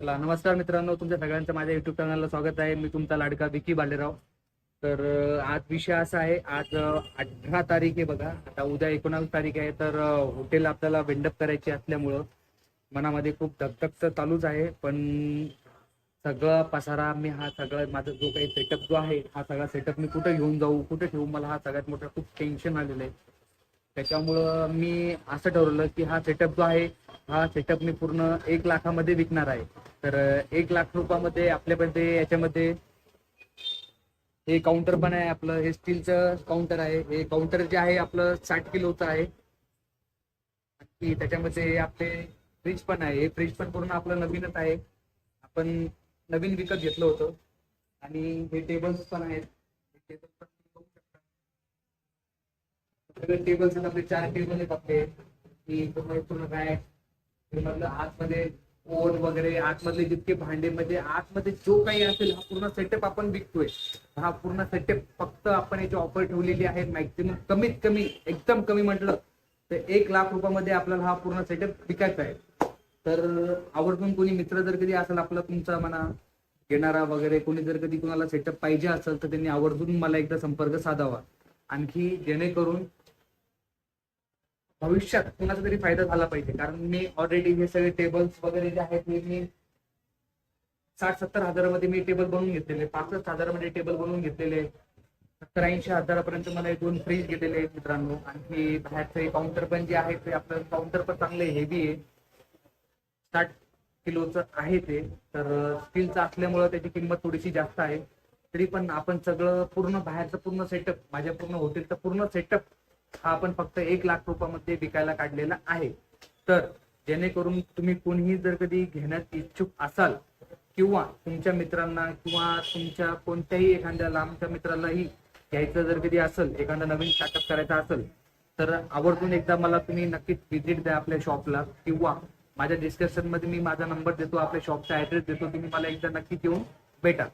चला नमस्कार मित्रांनो तुमच्या सगळ्यांचं माझ्या युट्यूब चॅनलला स्वागत आहे. मी तुमचा लाडका विकी बालेराव तर आज विषय असा आहे आज अठरा तारीख आहे बघा. आता उद्या एकोणावीस तारीख आहे तर हॉटेल आपल्याला वेंडअप करायची असल्यामुळं मनामध्ये खूप धकधक तर चालूच आहे. पण सगळा पसारा मी हा सगळा माझा जो काही सेटअप जो आहे हा सगळा सेटअप मी कुठे घेऊन जाऊ कुठे ठेवू मला हा सगळ्यात मोठा खूप टेन्शन आलेलं आहे. त्याच्यामुळं मी असं ठरवलं की हा सेटअप जो आहे हा सेटअप मी पूर्ण एक लाखामध्ये विकणार आहे. तर एक लाख रुपयामध्ये आपल्यामध्ये याच्यामध्ये हे काउंटर पण आहे आपलं. हे स्टीलचं काउंटर आहे. हे काउंटर जे आहे आपलं साठ किलोचं आहे. आणि त्याच्यामध्ये आपले फ्रीज पण आहे. हे फ्रीज पण पूर्ण आपलं नवीनच आहे. आपण नवीन विकत घेतलं होतं. आणि हे टेबल्स पण आहेत. टेबल पण बघू शकता. सगळे टेबल्स आहेत आपले. चार टेबल आहेत आपले. की पूर्ण पूर्ण काय मधलं आतमध्ये ओन वगैरे आतमधले जितके भांडे म्हणजे आतमध्ये जो काही असेल हा पूर्ण सेटअप आपण विकतोय. हा पूर्ण सेटअप फक्त आपण याची ऑफर ठेवलेली आहे. मॅक्झिमम कमीत कमी एकदम कमी म्हटलं तर एक लाख रुपयामध्ये आपल्याला हा पूर्ण सेटअप विकायचा आहे. तर आवर्जून कोणी मित्र जर कधी असेल आपला तुमचा म्हणा घेणारा वगैरे कोणी जर कधी कोणाला सेटअप पाहिजे असेल तर त्यांनी आवर्जून मला एकदा संपर्क साधावा. आणखी जेणेकरून भविष्यात कुणाचा तरी फायदा झाला पाहिजे. कारण मी ऑलरेडी हे सगळे टेबल्स वगैरे जे आहेत हे मी साठ सत्तर हजारामध्ये मी टेबल बनवून घेतलेले. पासष्ट हजारामध्ये टेबल बनवून घेतलेले. सत्तर ऐंशी हजारापर्यंत मला दोन फ्रीज घेतलेले आहेत मित्रांनो. आणखी बाहेरचे काउंटर पण जे आहे ते आपलं काउंटर पण चांगले हेवी आहे. साठ किलोचं आहे ते. तर स्टीलचं असल्यामुळं त्याची किंमत थोडीशी जास्त आहे. तरी पण आपण सगळं पूर्ण बाहेरचं पूर्ण सेटअप माझ्या पूर्ण हॉटेलचं पूर्ण सेटअप हा आपण फक्त एक लाख रुपयामध्ये विकायला काढलेला आहे. तर जेणेकरून तुम्ही कोणीही जर कधी घेण्यात इच्छुक असाल किंवा तुमच्या मित्रांना किंवा तुमच्या कोणत्याही एखाद्या लांबच्या मित्रालाही घ्यायचं जर कधी असेल एखादा नवीन स्टार्टअप करायचा असेल तर आवर्जून एकदा मला तुम्ही नक्कीच व्हिजिट द्या आपल्या शॉपला किंवा माझ्या डिस्क्रिप्शनमध्ये मी माझा नंबर देतो आपल्या शॉपचा ऍड्रेस देतो तुम्ही मला एकदा नक्की येऊन भेटा.